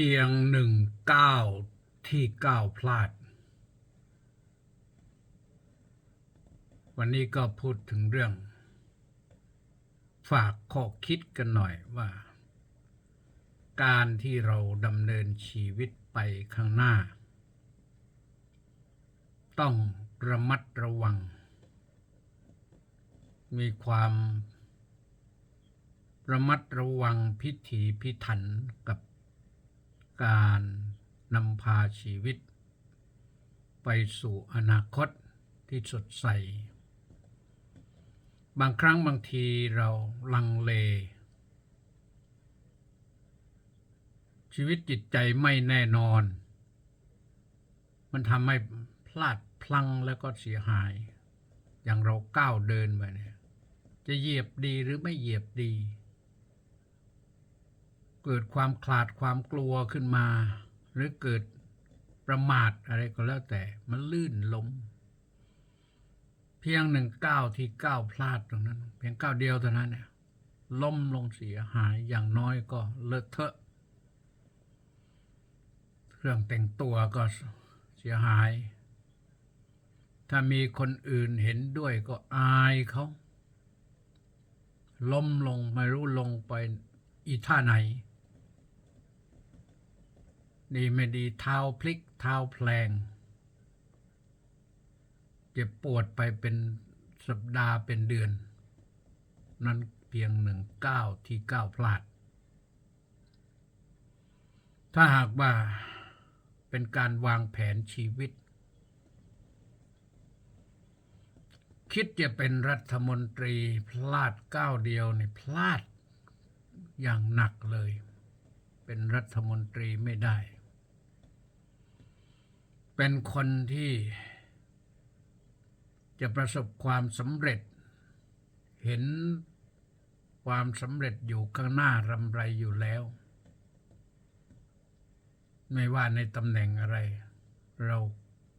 พียงหนึ่งก้าวที่ก้าวพลาด วันนี้ก็พูดถึงเรื่อง ฝากข้อคิดกันหน่อยว่า การที่เราดำเนินชีวิตไปข้างหน้า ต้องระมัดระวัง มีความระมัดระวังพิถีพิถันกับ การนำพาชีวิต ไปสู่อนาคตที่สดใส บางครั้งบางทีเราลังเล ชีวิตจิตใจไม่แน่นอน มันทำให้พลาดพลั้งแล้วก็เสียหาย อย่างเราก้าวเดินไปเนี่ย จะเหยียบดีหรือไม่เหยียบดี เกิดความขลาดความกลัวขึ้นมา หรือเกิดประมาทอะไรก็แล้วแต่มันลื่นล้มเพียงหนึ่งก้าวที่ก้าวพลาดตรงนั้น เพียงก้าวเดียวเท่านั้นเนี่ยล้มลงเสียหายอย่างน้อยก็เลอะเทอะเครื่องแต่งตัวก็เสียหาย ถ้ามีคนอื่นเห็นด้วยก็อายเขาล้มลงไม่รู้ลงไปอีท่าไหน ดีไม่ดีเท้าพลิกเท้าแพลง เจ็บปวดไปเป็นสัปดาห์เป็นเดือน นั้นเพียงหนึ่งก้าวที่ก้าวพลาด ถ้าหากว่าเป็นการวางแผนชีวิต คิดจะเป็นรัฐมนตรีพลาดก้าวเดียวนี่พลาดอย่างหนักเลย เป็นรัฐมนตรีไม่ได้ เป็นคนที่จะประสบความสำเร็จ เห็นความสำเร็จอยู่ข้างหน้ารำไรอยู่แล้ว ไม่ว่าในตำแหน่งอะไร เรา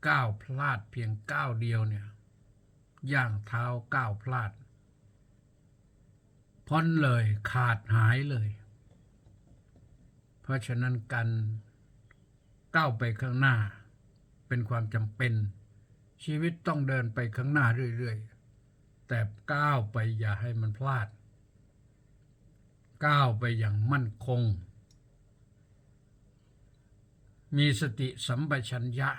ก้าวพลาดเพียงก้าวเดียวเนี่ยย่างเท้าก้าวพลาด พ้นเลยขาดหายเลย เพราะฉะนั้นการก้าวไปข้างหน้า เป็นความจำเป็น ชีวิตต้องเดินไปข้างหน้าเรื่อยๆ แต่ก้าวไปอย่าให้มันพลาด ก้าวไปอย่างมั่นคง มีสติสัมปชัญญะ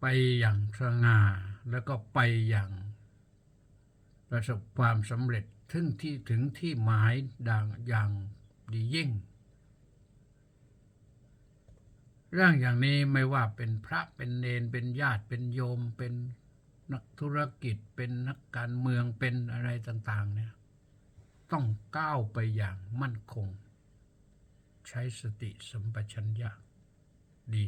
ไปอย่างสง่าแล้วก็ไปอย่างประสบความสำเร็จถึงที่ถึงที่หมายดังอย่างดียิ่ง เรื่องอย่างนี้ไม่ว่าเป็นพระเป็นเนนเป็นญาติเป็นโยม เป็นนักธุรกิจเป็นนักการเมืองเป็นอะไรต่าง ๆ เนี่ย ต้องก้าวไปอย่างมั่นคง ใช้สติสัมปชัญญะดี